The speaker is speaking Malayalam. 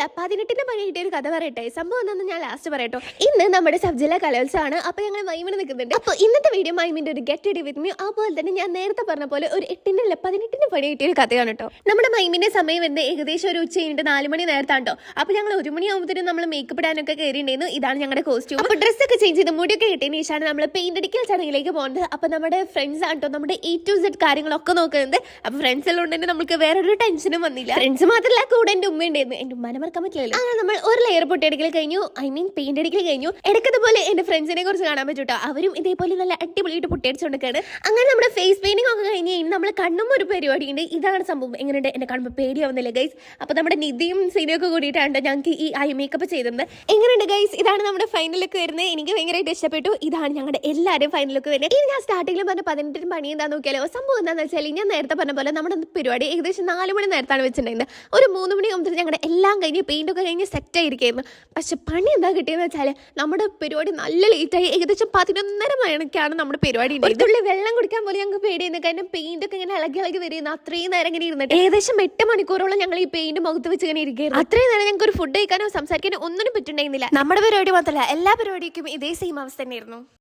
അല്ല പതിനെട്ടിന്റെ പണി കിട്ടിയ ഒരു കഥ പറയട്ടെ. സംഭവം എന്താണെന്ന് ഞാൻ ലാസ്റ്റ് പറയട്ടോ. ഇന്ന് നമ്മുടെ സബ്ജില കലോത്സവമാണ്. അപ്പൊ ഞങ്ങൾ മൈമിന് നിൽക്കുന്നുണ്ട്. അപ്പൊ ഇന്നത്തെ വീഡിയോ മൈമിന്റെ ഒരു ഗെറ്റ് റെഡി വിത്ത് മീ അതുപോലെ തന്നെ ഞാൻ നേരത്തെ പറഞ്ഞ പോലെ ഒരു എട്ടിന്റെ അല്ല പതിനെട്ടിന്റെ പണി കിട്ടിയ ഒരു കഥയാണ് കേട്ടോ നമ്മുടെ മൈമിന്റെ സമയം വരുന്നത് ഏകദേശം ഒരു ഉച്ച കഴിഞ്ഞിട്ട് നാല് മണി നേരത്താണ് കേട്ടോ അപ്പൊ ഞങ്ങൾ ഒരു മണിയാകുമ്പോഴത്തേനും നമ്മൾ മേക്കപ്പ് ഇടാനൊക്കെ കയറിയിട്ടുണ്ടായിരുന്നു ഇതാണ് ഞങ്ങളുടെ കോസ്റ്റ്യൂം അപ്പൊ ഡ്രസ്സൊക്കെ ചേഞ്ച് ചെയ്ത് മുടിയൊക്കെ കിട്ടിയതിന് ശേഷമാണ് നമ്മൾ പെയിന്റ് അടിക്കൽ ചടങ്ങിലേക്ക് പോകുന്നത്. അപ്പൊ നമ്മുടെ ഫ്രണ്ട്സ് ആണ് കേട്ടോ നമ്മുടെ എ ടു സെഡ് കാര്യങ്ങളൊക്കെ നോക്കുന്നത്. അപ്പൊ ഫ്രണ്ട്സ് എല്ലാം ഉണ്ടെങ്കിൽ നമുക്ക് വേറൊരു ടെൻഷനും വന്നില്ല. ഫ്രണ്ട്സ് മാത്രമല്ല കൂടെ എന്റെ ഉമ്മ ഉണ്ടായിരുന്നു എന്റെ ഉമ്മാനെ മറക്കാൻ പറ്റില്ല അങ്ങനെ നമ്മൾ ഒരു ലെയർ പൊട്ടിയടിക്കൽ കഴിഞ്ഞു. ഐ മീൻ പെയിന്റ് അടിക്കൽ കഴിഞ്ഞു. എടുക്കുന്നതുപോലെ എന്റെ ഫ്രണ്ട്സിനെ കുറിച്ച് കാണാൻ പറ്റൂട്ടോ അവരും ഇതേപോലെ നല്ല അടിപൊളിയായിട്ട് പൊട്ടിയടിച്ചുകൊണ്ടിരിക്കുകയാണ് അങ്ങനെ നമ്മുടെ ഫേസ് പെയിന്റിംഗ് ഒക്കെ കഴിഞ്ഞ് കഴിഞ്ഞ് നമ്മൾ കണ്ണും ഒരു പരിപാടിയുണ്ട്. ഇതാണ് സംഭവം. എങ്ങനെയുണ്ട്? എന്നെ കാണുമ്പോൾ പേടിയാവുന്നില്ല ഗൈസ് അപ്പൊ നമ്മുടെ നിധിയും സീനിയും ഒക്കെ കൂടിയിട്ടാണ് ഞങ്ങൾക്ക് ഈ ഐ മേക്കപ്പ് ചെയ്തത്. എങ്ങനെയുണ്ട് ഗൈസ് ഇതാണ് നമ്മുടെ ഫൈനൽ ലുക്ക് വരുന്നത്. എനിക്ക് ഭയങ്കരമായിട്ട് ഇഷ്ടപ്പെട്ടു. ഇതാണ് ഞങ്ങളുടെ എല്ലാവരും ഫൈനൽ ലുക്ക് വരുന്നത്. ഇനി ഞാൻ സ്റ്റാർട്ടിങ്ങിൽ പറഞ്ഞ പതിനെട്ടിന് പണി എന്താന്ന് നോക്കിയാലോ? സംഭവം എന്താണെന്ന് വെച്ചാൽ ഞാൻ നേരത്തെ പറഞ്ഞ പോലെ നമ്മുടെ പരിപാടി ഏകദേശം നാല് മണി നേരത്താണ് വെച്ചിട്ടുണ്ടായിരുന്നത്. ഒരു മൂന്ന് മണി ഒമ്പത് ഞങ്ങളുടെ എല്ലാം കഴിഞ്ഞ് പെയിന്റ് ഒക്കെ കഴിഞ്ഞ് സെറ്റ് ആയിരിക്കായിരുന്നു. പക്ഷെ പണി എന്താ കിട്ടിയെന്ന് വെച്ചാൽ നമ്മുടെ പരിപാടി നല്ല ലേറ്റായി ഏകദേശം പതിനൊന്നര മണിക്കാണ് നമ്മുടെ പരിപാടി ഒരു വെള്ളം കുടിക്കാൻ പോലും ഞങ്ങൾക്ക് പേടിയായിരുന്നു. കാരണം പെയിന്റ് ഒക്കെ ഇങ്ങനെ ഇളകി ഇളകി വരുന്നു അത്രയും നേരം ഇങ്ങനെ ഇരുന്നിട്ട്. ഏകദേശം എട്ട് മണിക്കൂറോളം ഞങ്ങൾ ഈ പെയിന്റ് മുഖത്ത് വെച്ച് ഇങ്ങനെ ഇരിക്കുകയായിരുന്നു. അത്രയും നേരം ഞങ്ങൾക്ക് ഒരു ഫുഡ് കഴിക്കാനോ സംസാരിക്കാനോ ഒന്നിനും പറ്റുണ്ടായിരുന്നില്ല. നമ്മുടെ പരിപാടി മാത്രമല്ല എല്ലാ പരിപാടിക്കും ഇതേ സെയിം അവസ്ഥ തന്നെയായിരുന്നു.